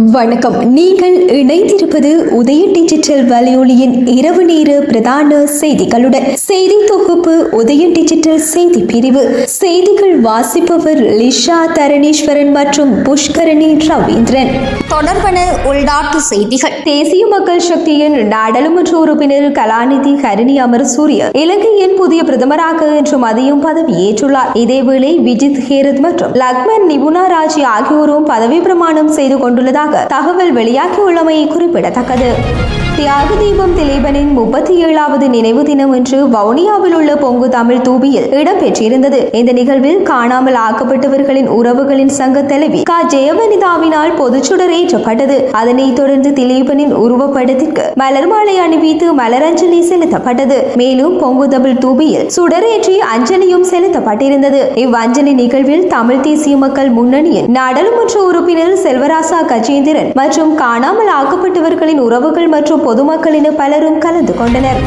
வணக்கம். நீங்கள் இணைந்திருப்பது உதய டிஜிட்டல் வலையொலியின் இரவு நேர பிரதான செய்திகளுடன் செய்தி தொகுப்பு உதய டிஜிட்டல் செய்தி பிரிவு. செய்திகள் வாசிப்பவர் லிஷா தரணீஸ்வரன் மற்றும் புஷ்கரணி ரவீந்திரன். தொடர்பன உள்நாட்டு செய்திகள். தேசிய மக்கள் சக்தியின் நாடாளுமன்ற உறுப்பினர் கலாநிதி ஹரிணி அமரசூரிய இலங்கையின் புதிய பிரதமராக இன்று மதியம் பதவியேற்றுள்ளார் இதேவேளை விஜித் ஹேரத் மற்றும் லக்மன் நிபுணா ராஜி ஆகியோரும் பதவி பிரமாணம் செய்து கொண்டுள்ளதாக தகவல் வெளியாகியுள்ளமை குறிப்பிடத்தக்கது. தியாக தீபம் திலீபனின் முப்பத்தி ஏழாவது நினைவு தினம் இன்று வவுனியாவில் உள்ள பொங்கு தமிழ் தூபியில் இடம்பெற்றிருந்தது. இந்த நிகழ்வில் காணாமல் ஆக்கப்பட்டவர்களின் உறவுகளின் சங்க தலைவி க. ஜெயவனிதாவினால் பொதுச்சுடர் ஏற்றப்பட்டது. அதனைத் தொடர்ந்து திலீபனின் உருவப்படத்திற்கு மலர் மாலை அணிவித்து மலரஞ்சலி செலுத்தப்பட்டது. மேலும் பொங்கு தமிழ் தூபியில் சுடரேற்றி அஞ்சலியும் செலுத்தப்பட்டிருந்தது. இவ்வஞ்சலி நிகழ்வில் தமிழ் தேசிய மக்கள் முன்னணியின் நாடாளுமன்ற உறுப்பினர் செல்வராசா கஜேந்திரன் மற்றும் காணாமல் ஆக்கப்பட்டவர்களின் உறவுகள் மற்றும் பொதுமக்கள் பலரும் கலந்து கொண்டனர்.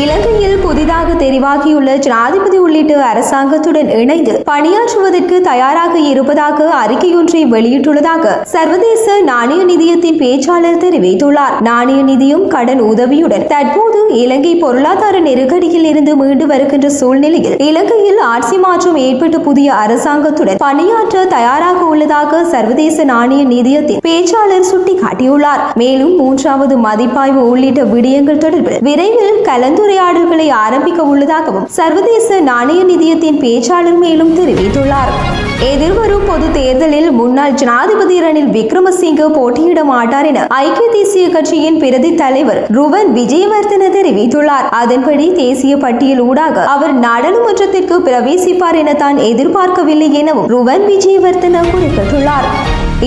இலங்கையில் புதிதாக தெரிவாகியுள்ள ஜனாதிபதி உள்ளிட்ட அரசாங்கத்துடன் இணைந்து பணியாற்றுவதற்கு தயாராக இருப்பதாக அறிக்கையொன்றை வெளியிட்டுள்ளதாக சர்வதேச நாணய நிதியத்தின் பேச்சாளர் தெரிவித்துள்ளார். நாணய நிதியும் கடன் உதவியுடன் தற்போது இலங்கை பொருளாதார நெருக்கடியில் இருந்து மீண்டு வருகின்ற சூழ்நிலையில் இலங்கையில் ஆட்சி மாற்றம் ஏற்பட்டு புதிய அரசாங்கத்துடன் பணியாற்ற தயாராக உள்ளதாக சர்வதேச நாணய நிதியத்தின் பேச்சாளர் சுட்டிக்காட்டியுள்ளார். மேலும் மூன்றாவது மதிப்பாய்வு உள்ளிட்ட விடயங்கள் தொடர்பில் விரைவில் கலந்துரையாடல்களை ஆரம்பிக்க உள்ளதாகவும் சர்வதேச நாணய நிதியத்தின் பேச்சாளர் மேலும் தெரிவித்துள்ளார். எதிர்வரும் பொது தேர்தலில் முன்னாள் ஜனாதிபதி ரணில் விக்ரமசிங்க போட்டியிட மாட்டார் என ஐக்கிய தேசிய கட்சியின் பிரதி தலைவர் ருவன் விஜயவர்தன தெரிவித்துள்ளார். அதன்படி தேசிய பட்டியல் ஊடாக அவர் நாடாளுமன்றத்திற்கு பிரவேசிப்பார் என தான் எதிர்பார்க்கவில்லை எனவும் ருவன் விஜயவர்தன குறிப்பிட்டுள்ளார்.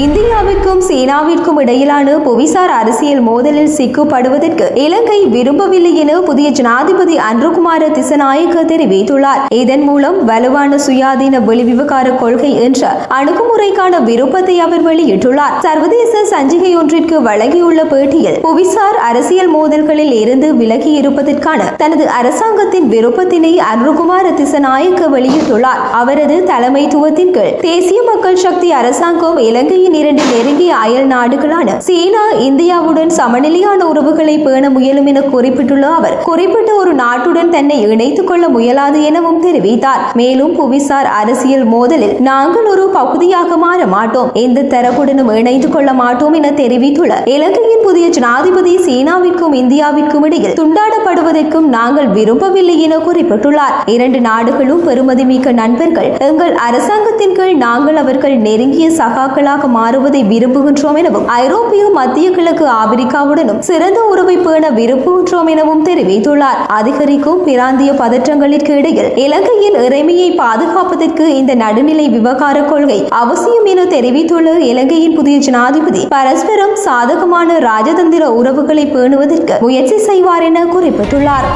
இந்தியாவிற்கும் சீனாவிற்கும் இடையிலான புவிசார் அரசியல் மோதலில் சிக்கப்படுவதற்கு இலங்கை விரும்பவில்லை என புதிய ஜனாதிபதி அன்ருகுமார திசநாயக்க தெரிவித்துள்ளார். இதன் மூலம் வலுவான சுயாதீன வெளிவிவகார கொள்கை என்ற அணுகுமுறைக்கான விருப்பத்தை அவர் வெளியிட்டுள்ளார். சர்வதேச சஞ்சிகை ஒன்றிற்கு வழங்கியுள்ள பேட்டியில் புவிசார் அரசியல் மோதல்களில் இருந்து விலகி இருப்பதற்கான தனது அரசாங்கத்தின் விருப்பத்தினை அன்ருகுமார திசநாயக்க வெளியிட்டுள்ளார். அவரது தலைமைத்துவத்தின் கீழ் தேசிய மக்கள் சக்தி அரசாங்கம் இலங்கையின் இரண்டு நெருங்கிய அயல் நாடுகளான சீனா இந்தியாவுடன் சமநிலையான உறவுகளை பேண முயலும் என குறிப்பிட்டுள்ள அவர் குறிப்பிட்ட ஒரு நாட்டுடன் தன்னை இணைத்துக் கொள்ள முயலாது எனவும் தெரிவித்தார். மேலும் புவிசார் அரசியல் மோதலில் நாங்கள் ஒரு பகுதியாக மாற மாட்டோம். எந்த தரப்புடனும் இணைந்து கொள்ள மாட்டோம் என தெரிவித்துள்ள இலங்கையின் புதிய ஜனாதிபதி சீனாவிற்கும் இந்தியாவிற்கும் இடையில் துண்டாடப்படுவதற்கும் நாங்கள் விரும்பவில்லை என குறிப்பிட்டுள்ளார். இரண்டு நாடுகளும் பெருமதிமிக்க நண்பர்கள். எங்கள் அரசாங்கத்தின் கீழ் நாங்கள் அவர்கள் நெருங்கிய சகாக்களாக மாறுவதை விரும்புகின்றோம் எனவும் ஐரோப்பிய மத்திய கிழக்கு ஆப்பிரிக்காவுடனும் சிறந்த உறவை பேண விரும்புகின்றோம் எனவும் தெரிவித்துள்ளார். அதிகரிக்கும் பிராந்திய பதற்றங்களுக்கு இடையில் இலங்கையின் இறைமையை பாதுகாப்பதற்கு இந்த நடுநிலை விவகார கொள்கை அவசியம் என தெரிவித்துள்ள இலங்கையின் புதிய ஜனாதிபதி பரஸ்பரம் சாதகமான ராஜதந்திர உறவுகளை பேணுவதற்கு முயற்சி செய்வார் என குறிப்பிட்டுள்ளார்.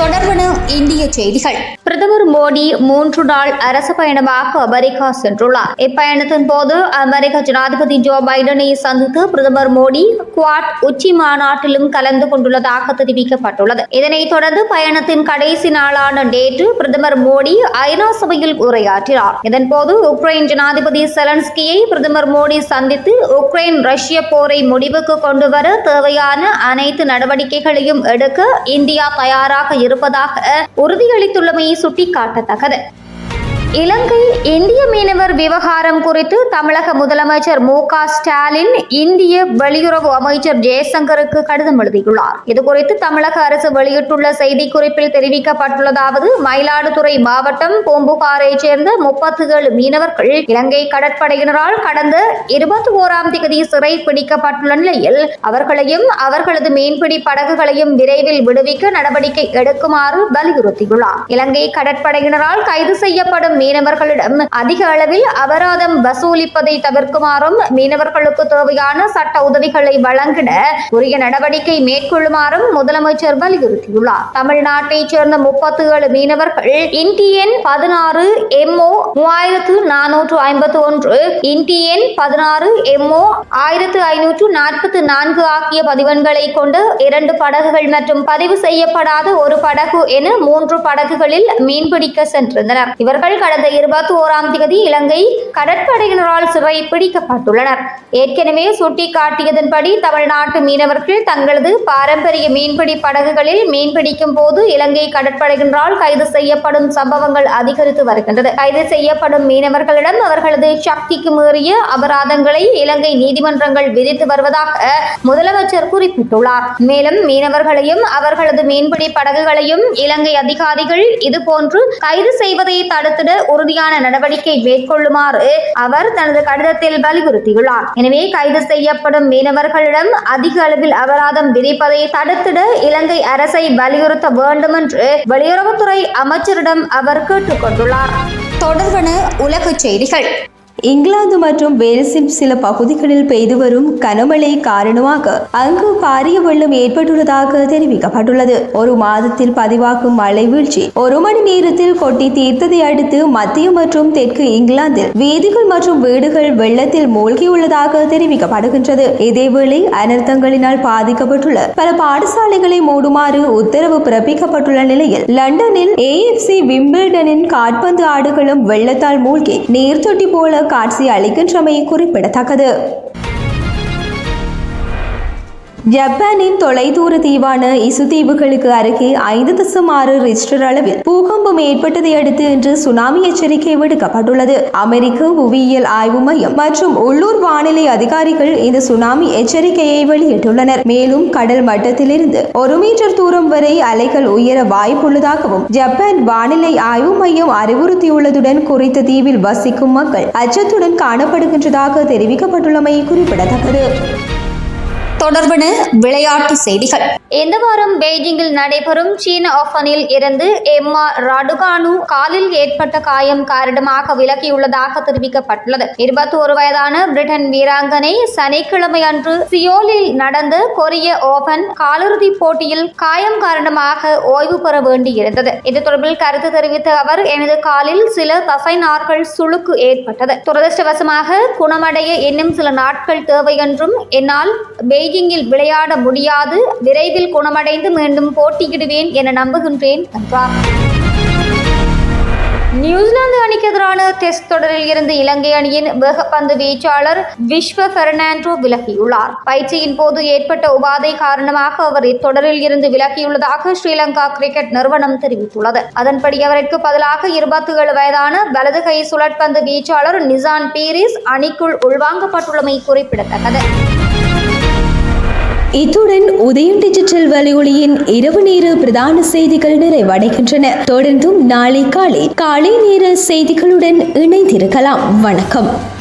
தொடர்பன இந்திய செய்திகள். பிரதமர் மோடி மூன்று நாள் அரசு பயணமாக அமெரிக்கா சென்றுள்ளார். இப்பயணத்தின் போது அமெரிக்க ஜனாதிபதி ஜோ பைடனை சந்தித்து பிரதமர் மோடி குவாட் உச்சி மாநாட்டிலும் கலந்து கொண்டுள்ளதாக தெரிவிக்கப்பட்டுள்ளது. இதனைத் தொடர்ந்து பயணத்தின் கடைசி நாளான நேற்று பிரதமர் மோடி ஐநா சபையில் உரையாற்றினார். இதன்போது உக்ரைன் ஜனாதிபதி செலன்ஸ்கியை பிரதமர் மோடி சந்தித்து உக்ரைன் ரஷ்ய போரை முடிவுக்கு கொண்டுவர தேவையான அனைத்து நடவடிக்கைகளையும் எடுக்க இந்தியா தயாராக இருப்பதாக உறுதியளித்துள்ளமை சுட்டிக்காட்டத்தக்கது. இலங்கையில் இந்திய மீனவர் விவகாரம் குறித்து தமிழக முதலமைச்சர் மு க ஸ்டாலின் இந்திய வெளியுறவு அமைச்சர் ஜெயசங்கருக்கு கடிதம் எழுதியுள்ளார். இதுகுறித்து தமிழக அரசு வெளியிட்டுள்ள செய்திக்குறிப்பில் தெரிவிக்கப்பட்டுள்ளதாவது மயிலாடுதுறை மாவட்டம் பூம்புகாரை சேர்ந்த முப்பத்தி ஏழு மீனவர்கள் இலங்கை கடற்படையினரால் கடந்த இருபத்தி ஓராம் தேதி சிறை பிடிக்கப்பட்டுள்ள நிலையில் அவர்களையும் அவர்களது மீன்பிடி படகுகளையும் விரைவில் விடுவிக்க நடவடிக்கை எடுக்குமாறு வலியுறுத்தியுள்ளார். இலங்கை கடற்படையினரால் கைது செய்யப்படும் மீனவர்களிடம் அதிக அளவில் அபராதம் வசூலிப்பதை தவிர்க்குமாறும் மீனவர்களுக்கு தேவையான சட்ட உதவிகளை வழங்கிட உரிய நடவடிக்கை மேற்கொள்ளுமாறும் முதலமைச்சர் வலியுறுத்தியுள்ளார். தமிழ்நாட்டைச் சேர்ந்த முப்பத்தி ஏழு மீனவர்கள் இந்தியன் பதினாறு எம்ஓ மூவாயிரத்து நானூற்று ஐம்பத்தி ஒன்று இன்டிஎன் பதினாறு எம்ஓ ஆயிரத்து ஐநூற்று நாற்பத்தி நான்கு ஆகிய பதிவன்களை கொண்டு இரண்டு படகுகள் மற்றும் பதிவு செய்யப்படாத ஒரு படகு என மூன்று படகுகளில் மீன்பிடிக்க சென்றிருந்தனர். இவர்கள் கடந்த இருபத்தி ஓராம் தேதி இலங்கை கடற்படையினரால் சிறை பிடிக்கப்பட்டுள்ளனர். ஏற்கனவே சுட்டிக்காட்டியதன்படி தமிழ்நாட்டு மீனவர்கள் தங்களது பாரம்பரிய மீன்பிடி படகுகளில் மீன்பிடிக்கும் போது இலங்கை கடற்படையினரால் கைது செய்யப்படும் சம்பவங்கள் அதிகரித்து வருகின்றது. கைது செய்யப்படும் மீனவர்களிடம் அவர்களது சக்திக்கு மீறிய அபராதங்களை இலங்கை நீதிமன்றங்கள் விதித்து வருவதாக முதலமைச்சர் குறிப்பிட்டுள்ளார். மேலும் மீனவர்களையும் அவர்களது மீன்பிடி படகுகளையும் இலங்கை அதிகாரிகள் இதுபோன்று கைது செய்வதை தடுத்திட உறுதியான நடவடிக்கை மேற்கொள்ளுமாறு அவர் தனது கடிதத்தில் வலியுறுத்தியுள்ளார். எனவே கைது செய்யப்படும் மீனவர்களிடம் அதிக அளவில் அபராதம் விதிப்பதை தடுத்திட இலங்கை அரசை வலியுறுத்த வேண்டும் என்று வெளியுறவுத்துறை அமைச்சரிடம் அவர் கேட்டுக்கொண்டுள்ளார். தொடர்பான உலகச் செய்திகள். இங்கிலாந்து மற்றும் வேல்ஸின் சில பகுதிகளில் பெய்து வரும் கனமழை காரணமாக அங்கு பாரிய வெள்ளம் ஏற்பட்டுள்ளதாக தெரிவிக்கப்பட்டுள்ளது. ஒரு மாதத்தில் பதிவாகும் மழை வீழ்ச்சி ஒரு மணி நேரத்தில் கொட்டி தீர்த்ததை அடுத்து மத்திய மற்றும் தெற்கு இங்கிலாந்தில் வீதிகள் மற்றும் வீடுகள் வெள்ளத்தில் மூழ்கியுள்ளதாக தெரிவிக்கப்படுகின்றது. இதேவேளை அனர்த்தங்களினால் பாதிக்கப்பட்டுள்ள பல பாடசாலைகளை மூடுமாறு உத்தரவு பிறப்பிக்கப்பட்டுள்ள நிலையில் லண்டனில் ஏஎஃப்சி விம்பிள்டனின் காட்பந்து ஆடுகளும் வெள்ளத்தால் மூழ்கி நீர்த்தொட்டி போல காட்சி அளிக்கின்றமை குறிப்பிடத்தக்கது. ஜப்பானின் தொலைதூர தீவான இசு தீவுகளுக்கு அருகே ஐந்து தசம் ஆறு ரிஸ்டர் அளவில் பூகம்பம் ஏற்பட்டதை அடுத்து இன்று சுனாமி எச்சரிக்கை விடுக்கப்பட்டுள்ளது. அமெரிக்க புவியியல் ஆய்வு மையம் மற்றும் உள்ளூர் வானிலை அதிகாரிகள் இந்த சுனாமி எச்சரிக்கையை வெளியிட்டுள்ளனர். மேலும் கடல் மட்டத்திலிருந்து ஒரு மீட்டர் தூரம் வரை அலைகள் உயர வாய்ப்புள்ளதாகவும் ஜப்பான் வானிலை ஆய்வு மையம் அறிவுறுத்தியுள்ளதுடன் குறித்த தீவில் வசிக்கும் மக்கள் அச்சத்துடன் காணப்படுகின்றதாக தெரிவிக்கப்பட்டுள்ளமை குறிப்பிடத்தக்கது. தொடர்பான விளையாட்டு செய்திகள். இந்த வாரம் பெய்ஜிங்கில் நடைபெறும் சீன ஓபனில் இருந்து எம்மா ராடுகானு காலில் ஏற்பட்ட காயம் காரணமாக விலகியுள்ளதாக தெரிவிக்கப்பட்டுள்ளது. இருபத்தி ஒரு வயதான பிரிட்டன் வீராங்கனை சனிக்கிழமை அன்று சியோலில் நடந்த கொரிய ஓபன் காலிறுதி போட்டியில் காயம் காரணமாக ஓய்வு பெற வேண்டியிருந்தது. இது தொடர்பில் கருத்து தெரிவித்த அவர் எனது காலில் சில தசை நார்கள் சுளுக்கு ஏற்பட்டது. துரதிருஷ்டவசமாக குணமடைய இன்னும் சில நாட்கள் தேவை என்றும் என்னால் பெய்ஜிங் பெய்கிங்கில் விளையாட முடியாது. விரைவில் குணமடைந்து மீண்டும் போட்டியிடுவேன் என நம்புகின்றேன் என்றார் நியூசிலாந்து அணிக்கு எதிரான டெஸ்ட் தொடரில் இருந்து இலங்கை அணியின் வேகப்பந்து வீச்சாளர் விஸ்வ பெர்னாண்டோ விலகியுள்ளார். பயிற்சியின் போது ஏற்பட்ட உபாதை காரணமாக அவர் இத்தொடரில் இருந்து விலகியுள்ளதாக ஸ்ரீலங்கா கிரிக்கெட் நிறுவனம் தெரிவித்துள்ளது. அதன்படி அவருக்கு பதிலாக இருபத்தி ஏழு வயதான வலது கை சுழற்பந்து வீச்சாளர் நிசான் பீரிஸ் அணிக்குள் உள்வாங்கப்பட்டுள்ளமை குறிப்பிடத்தக்கது. இத்துடன் உதயம் டிஜிட்டல் வலையொலியின் இரவு நேர பிரதான செய்திகள் நிறைவடைகின்றன. தொடர்ந்தும் நாளை காலை காலை நேர செய்திகளுடன் இணைந்திருக்கலாம். வணக்கம்.